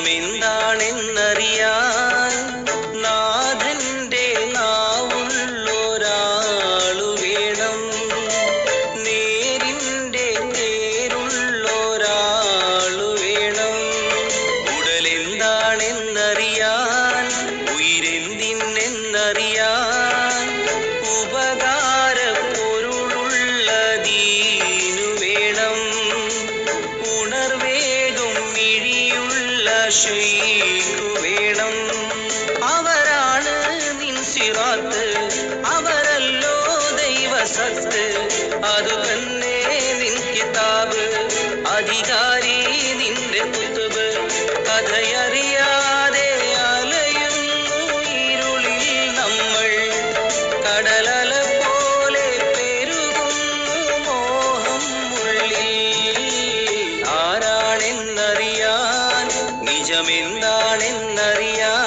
നിജമെന്താണെന്നറിയാൻ നിൻ സിറാത്ത് അവരല്ലോ ദൈവസത്ത് അത് തന്നെ നിൻ കിതാബ് അധികാരി നിന്റെ കുത്തുബ്. കഥയറിയാതെ അലയുന്നു ഇരുളിൽ നമ്മൾ. കടലല പോലെ പെരുകുന്നു മോഹം ഉള്ളിൽ. ആരാണെന്നറിയാൻ നിജമെന്താണെന്നറിയാൻ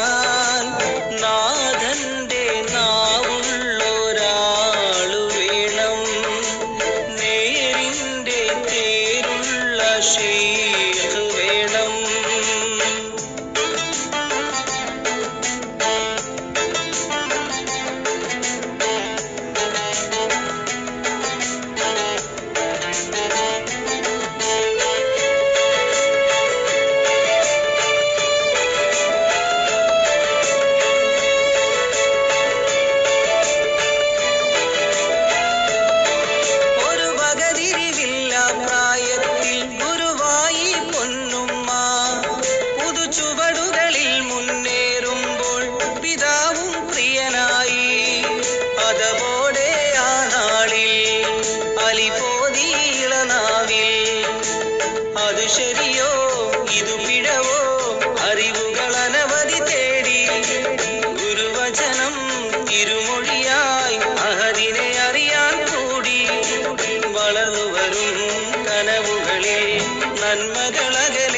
machine. ശരിയോ? ഇതു പിഴവോ? അറിവുകൾ അനവധി തേടി. ഗുരുവചനം ഇരുമൊഴിയായി അഹദിനെ അറിയാൻ കൂടി. വളർന്നു വരും കനവുകളെ നന്മകളകലെ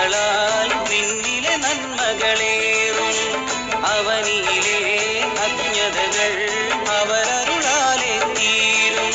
നന്മകളായി പിന്നിലെ നന്മകളേറും. അവനിയിലെ അജ്ഞതകൾ അവരരുളാലെ തീരും